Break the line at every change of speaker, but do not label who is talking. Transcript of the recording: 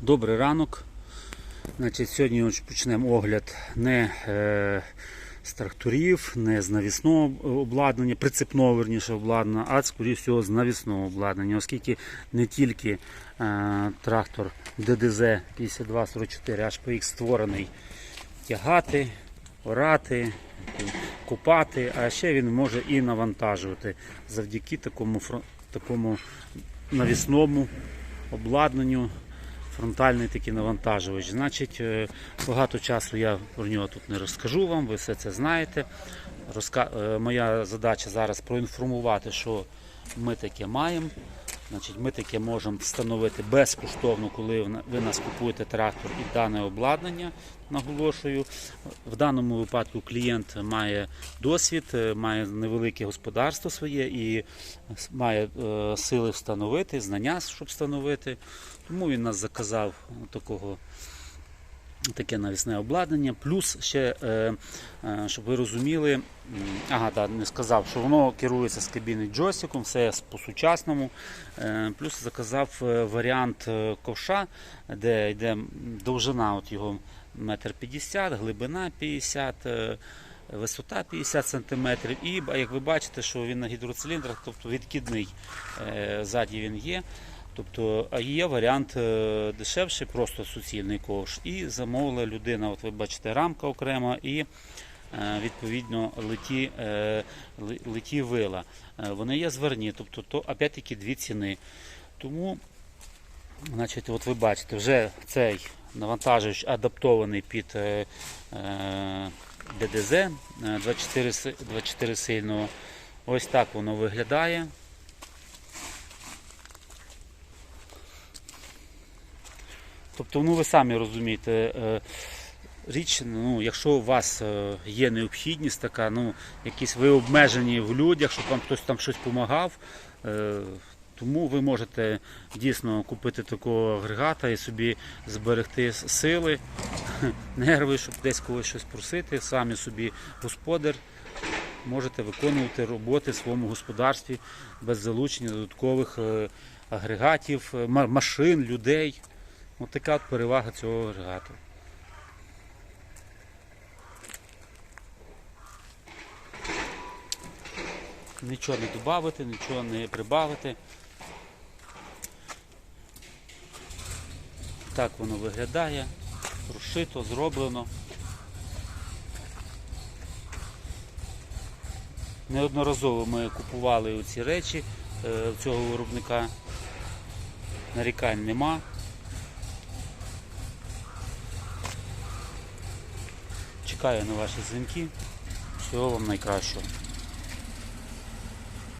Добрий ранок. Значить, сьогодні почнемо огляд не е, з тракторів, не з навісного обладнання, прицепного верніше обладнання, а скоріше всього з навісного обладнання, оскільки не тільки е, трактор ДДЗ 5244 HPX створений тягати, орати, купати, а ще він може і навантажувати завдяки такому, такому навісному обладнанню. Фронтальний такий навантажувач. Значить, е, багато часу я про нього тут не розкажу вам, ви все це знаєте. Розка... е, Моя задача зараз проінформувати, що ми таке маємо. Значить, Ми таке можемо встановити безкоштовно, коли ви нас купуєте трактор і дане обладнання. Наголошую, в даному випадку клієнт має досвід, е, має невелике господарство своє і має е, сили встановити, знання, щоб встановити. Тому він нас заказав такого. Таке навісне обладнання, плюс ще, е, е, щоб ви розуміли, ага, да, не сказав, що воно керується з кабіни джойстиком, все по-сучасному. Е, плюс заказав варіант ковша, де йде довжина от його метр п'ятдесят, глибина 50, е, висота 50 см. І як ви бачите, що він на гідроциліндрах, тобто відкидний ззаді він є. Тобто, а є варіант е, дешевший, просто суцільний ковш. І замовила людина, от ви бачите, рамка окрема і е, відповідно леті, е, леті вила. Вони є зверні, тобто то опять-таки дві ціни. Тому, значить, от ви бачите, вже цей навантажувач адаптований під ДДЗ е, 24, 24 сильного. Ось так воно виглядає. Тобто, ну ви самі розумієте, е, річ, ну, якщо у вас е, є необхідність така, ну, якісь ви обмежені в людях, щоб вам хтось там щось допомагав, тому ви можете дійсно купити такого агрегата і собі зберегти сили, нерви, щоб десь когось щось просити, самі собі господар. Можете виконувати роботи в своєму господарстві без залучення додаткових е, агрегатів, е, машин, людей. Ось така от перевага цього агрегату. Нічого не додати, нічого не прибавити. Так воно виглядає. Розшито, зроблено. Неодноразово ми купували ці речі е, цього виробника. Нарікань нема. Чекаю на ваші дзвінки. Всього вам найкращого.